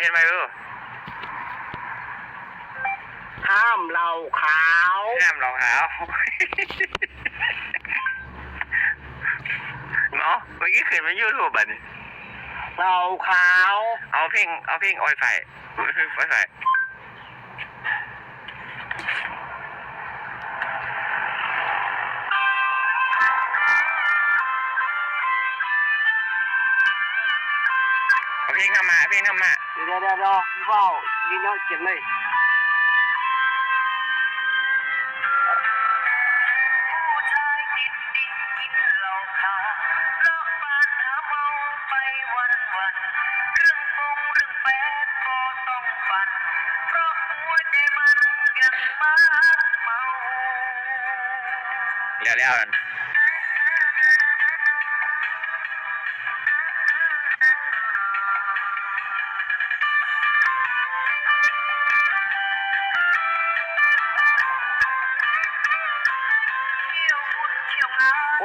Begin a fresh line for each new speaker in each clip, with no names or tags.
เห็นไหมลูก
ห้ามเหล่าขาว
ห้ามรองเท้าเนาะเมื่อกี้ขึ้นมายูทูบอะนี่
เหล่าขาว
เอาเพลงเอาเพลงออยไฟออยไฟ เอาเพลงทำมาเอาเพลงทำมา
เดี๋ยวเดี๋ยวเดี๋ยวว้าวนี่น้องเขียนเลย
ผู้ชายติดดินกินเหล้าขาวเลาะบ้านหาเมา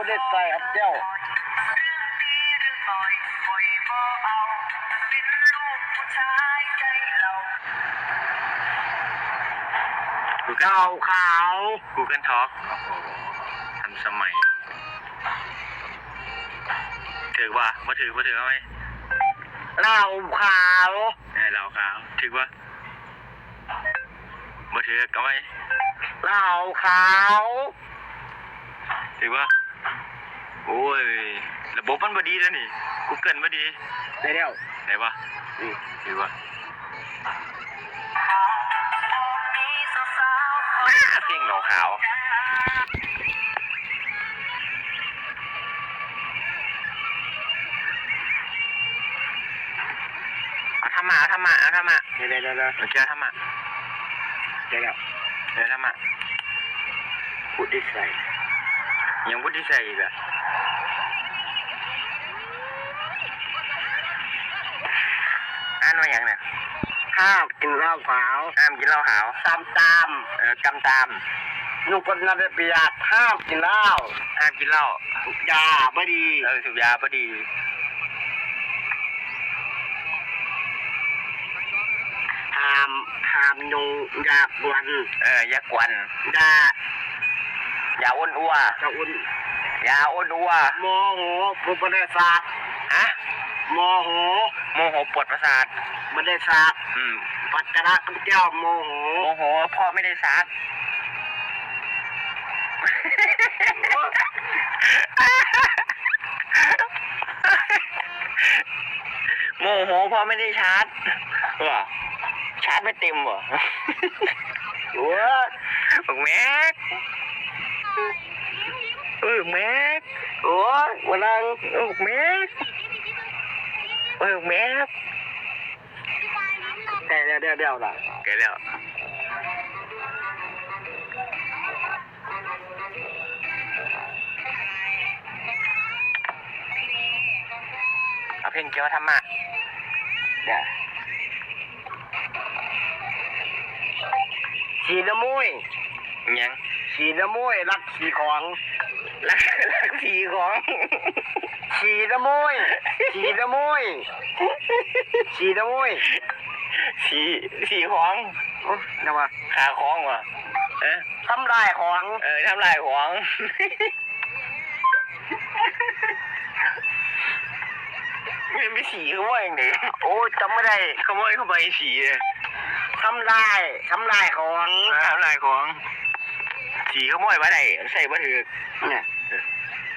งาน
โคตรได้ใส่ครับเจ้า
เรื่องดีเรื่องต่อยคอยบ่เอาเป็นลูกผู้ชายใจเรา
กู
เห
เกิล
ล่าขาว
กูเกิลท็อกทันสมัย ถือว่ามาถือมาถือเอาไหม
เหล่าขาว
ไอ้เราขาว ถือว่ามาถือเอาไหม
เหล่าขาว
ถือว่า โอ้ย ระบบมันบดีแล้วนี่กูเกิลบดี
ได้เดี๋ยว
ไหนวะนี่ถือว่า
มีสาวๆคอย
อ้าเสียงเราขาวเอาทำมาเอาทำมาเอาทำมา
เดี๋ยวเดี๋ยวเดี๋ยวเดี๋ยว
เดี๋ยวเจอทำมา
เดี๋ยวเดี๋ยว
เดี๋ยวทำมา
พูดได้ใส่
ยังพูดที่ใส่อีกอะานว่าอย่างเนี่ย
ห้ามกินเหล้าขาว
ห้ามกินเหล้าขาว
ตามตาม
เออกำตาม
นุกคนนันเปียดห้ามกินเหล้า
ห้ามกินเหล้า
สุกยาไม่ดี
เออสูบยาพอดี
ห้ามห้ามยุงยากวัน
เอออยากวน
ยา
อย่าอ้วนอัว
จะอุ่น
อย่าอ้วนอัว
โมโหผู้บริษัท
ฮะ
โมโห
โมโหปวดประสาท
บริษัท
อืม
ปัจจระกับเจ้าโมโห
โมโหพ่อไม่ได้ซัดโมโหพ่อไม่ได้ชาร์จเหรอชาร์จไม่เต็มเหรอ
โอ้ย
บอกแม็กเออแม็ก
โอ้ยวันนั้น
เออแม็ก เออแม็ก
แต่เดี๋ยวเดี๋ยวเดี๋ยวล่ะ
แกแล้วเอาเพลงเกี่ยวกับธรรมะ
เนี่ยสีน้ำมุ้ย
ยัง
สีน้ำมุ้ยรักสีของ
รักรักสีของ
สีน้ำมุ้ยสีน้ำมุ้ยสีน้ำมุ้ย
สีสีของ
โอ้ยนะวะ
ขาของวะเอ๊ะ
ทำลายของ
เออทำลายของมันไปสีขโมยอย่างเดียว
โอ้ยจำไม่ได้
ขโมยเข้าไปสีเลย
ทำลายทำลายของ
ทำลายของ สีขโมยมาได้ใส่มาถือ
เนี่ย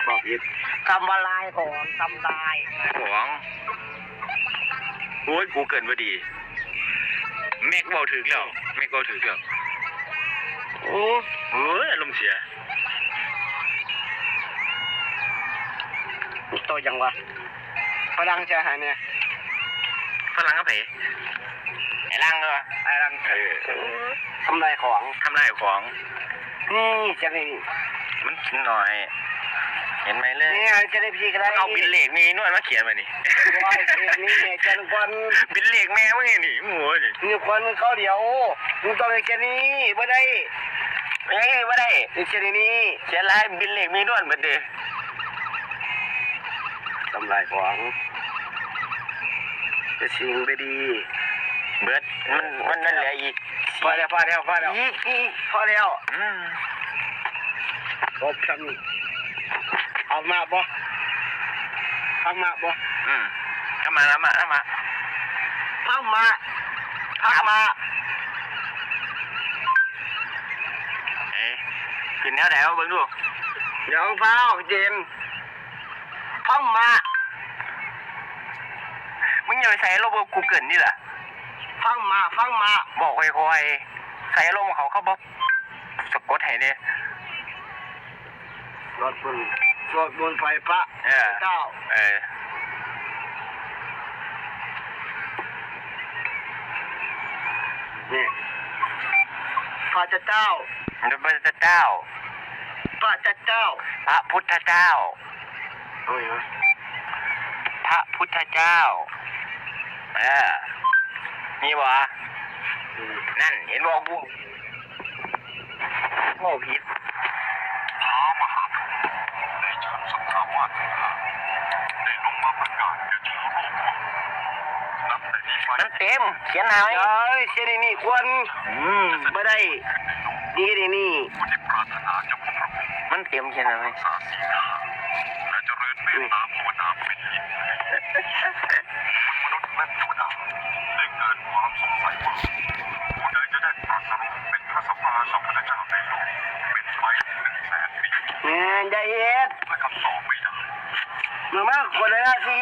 บอกยิดทำลายของทำลาย
ของโอ้ยกูเกินพอดี แม็กเบาถึงแล้วแม็กเบาถึงแล้ว
โอ้
เฮ้ยอารมณ์เสีย
ตัวยังวะพลังจะหายเนี่ย
ฝรั่งก็เผไอ้ลังก็
ไอ้รัง
เออ
ทำลายของ
ทำลายของ
นี่จะนี่
มันกินหน่อย เห็นไหมเลย
นี่จะได้พี่ก็ได้
เอาบินเหล็กมีนวดมาเขียนมานี่
ร้อยเอ็ดนี่เนี่ยจะทุกคน
บินเหล็กแม่มึงไงนี่หมูนี่
นี่คนเขาเดียวมึงต้องไปแค่นี้ไม่ได้
เอ้ยว่าได้
นี่แค่นี้
เขียนลายบินเหล็กมีนวดเหมือนเดิม
ทำลายของจะสิ่งไม่ดี
เบิดมันมันนั่นเหลืออีก
พอแล้วพอแล้วพอแล้วอีกอีกพอแล้ว
อืม
ครบซ้ำนี่เอามาบ่พังมาบ่
อืมเข้ามาแล้วมาเข้ามา
พังมาพังมา
เอ้ยขึ้นแถวแถวเบิ่งดู
เดี๋ยวเฝ้าเจมส์พังมา
มึงอย่าไปใส่อารมณ์กับกูเกินนี่แหละ
พังมาพังมา
บอกค่อยๆใส่อารมณ์ของเขาเขาบอกสะกดให้เนี่ย
รถบนรถบนไฟพระ
เออ
เจ้า
เออ
นี่พระเจ้า
พระพุทธเจ้า
พระเจ้า
พระพุทธเจ้า
เอาอย่างไร
พระพุทธเจ้าเออ นี่วะนั่นเห็นบอกกูโง่ผิด
ท้ามหาพรหมในเชิงสงครามวาสนาได้ลงมาประกาศแก่ชาวโลกว่านับแต่นี้ไป
มันเต็มเขียนหน่อย
เอ้ยเช่นนี้ควร
อืม
ไม่ได้ดีดีนี่
ผู้ที่ปรารถนาจะพบพระองค์
มันเต็มเขียนหน่อย
สาสีนาและเจริญเมตตาภาวนาเป็นอินทรีย์มนุษย์ และเทวดาได้เกิดความสงสัยว่าผู้ใดจะได้ตรัสรู้เป็นพระสัมมาสัมพุทธเจ้าในโลกเป็นไปหนึ่งแสนปี
เงี้ยใจเย็ด
และคำตอบไม่ได้
มึงมาคนละนาที